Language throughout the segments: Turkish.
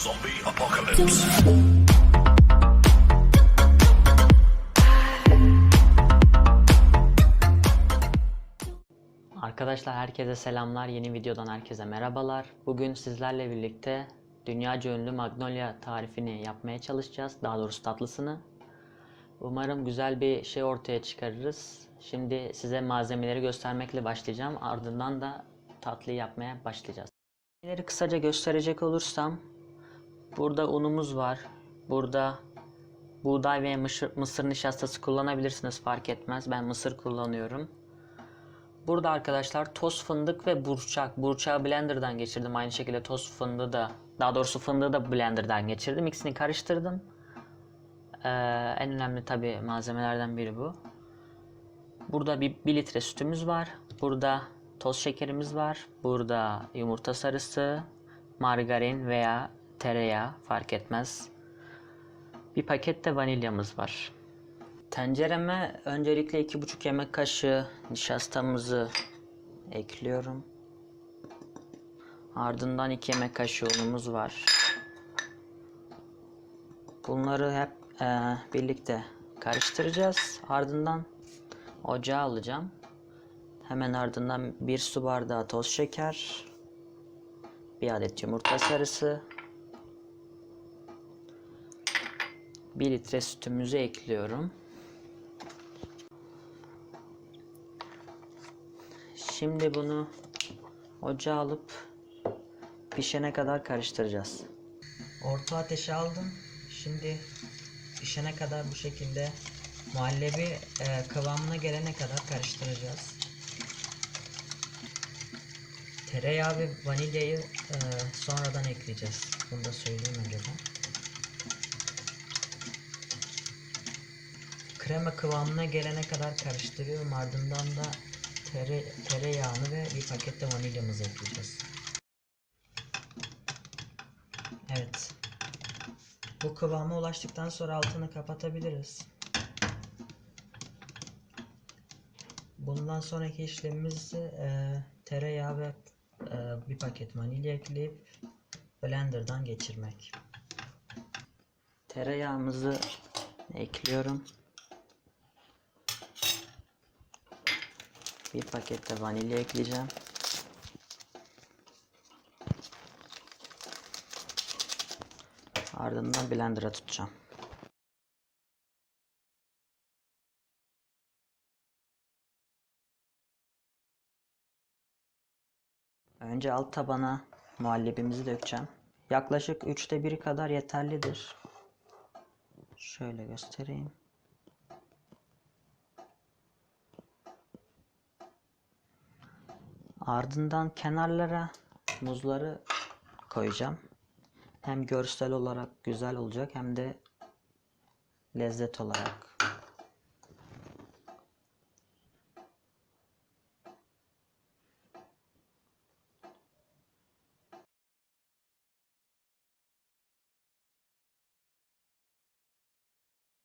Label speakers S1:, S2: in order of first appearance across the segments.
S1: Zombie apocalypse.
S2: Arkadaşlar herkese selamlar. Yeni videodan herkese merhabalar. Bugün sizlerle birlikte dünyaca ünlü Magnolia tarifini yapmaya çalışacağız. Daha doğrusu tatlısını. Umarım güzel bir şey ortaya çıkarırız. Şimdi size malzemeleri göstermekle başlayacağım. Ardından da tatlıyı yapmaya başlayacağız. Malzemeleri kısaca gösterecek olursam burada unumuz var. Burada buğday ve mısır, mısır nişastası kullanabilirsiniz fark etmez. Ben mısır kullanıyorum. Burada arkadaşlar toz fındık ve burçak. Burçağı blenderdan geçirdim. Aynı şekilde toz fındığı da daha doğrusu fındığı da blenderdan geçirdim. İkisini karıştırdım. Ee, en önemli tabi malzemelerden biri bu. Burada bir 1 litre sütümüz var. Burada toz şekerimiz var. Burada yumurta sarısı, margarin veya tereyağı fark etmez. Bir paket de vanilyamız var. Tencereme öncelikle 2,5 yemek kaşığı nişastamızı ekliyorum. Ardından 2 yemek kaşığı unumuz var. Bunları hep eee, birlikte karıştıracağız. Ardından ocağa alacağım. Hemen ardından 1 su bardağı toz şeker, 1 adet yumurta sarısı, 1 litre sütümüzü ekliyorum. Şimdi bunu ocağa alıp pişene kadar karıştıracağız. Orta ateşe aldım. Şimdi pişene kadar bu şekilde muhallebi e, kıvamına gelene kadar karıştıracağız. Tereyağı ve vanilyayı e, sonradan ekleyeceğiz. Bunu da söyleyeyim önceden. Krema kıvamına gelene kadar karıştırıyorum. Ardından da tere, tereyağını ve bir paket de vanilyamızı ekleyeceğiz. Evet. Bu kıvama ulaştıktan sonra altını kapatabiliriz. Bundan sonraki işlemimiz e, tereyağı ve e, bir paket vanilya ekleyip blenderdan geçirmek. Tereyağımızı ekliyorum. Bir paket de vanilya ekleyeceğim. Ardından blender'a tutacağım. Önce alt tabana muhallebimizi dökeceğim. Yaklaşık üçte biri kadar yeterlidir. Şöyle göstereyim. Ardından kenarlara muzları koyacağım. Hem görsel olarak güzel olacak hem de lezzet olarak.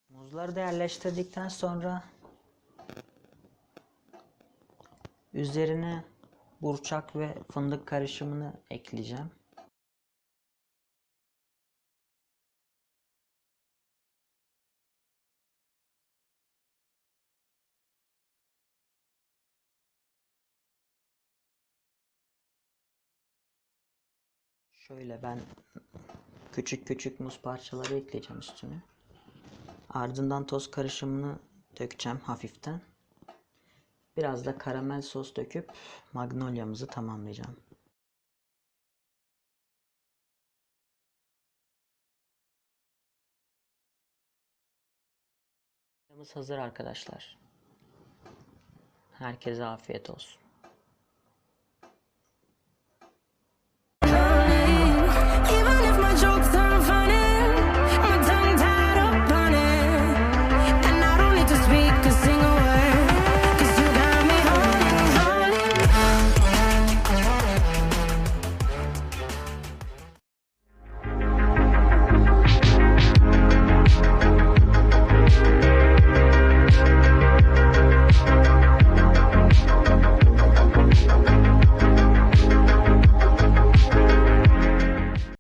S2: Muzları da yerleştirdikten sonra üzerine burçak ve fındık karışımını ekleyeceğim. Şöyle ben küçük küçük muz parçaları ekleyeceğim üstüne. Ardından toz karışımını dökeceğim hafiften. Biraz da karamel sos döküp magnolia'mızı tamamlayacağım. Hazır arkadaşlar. Herkese afiyet olsun.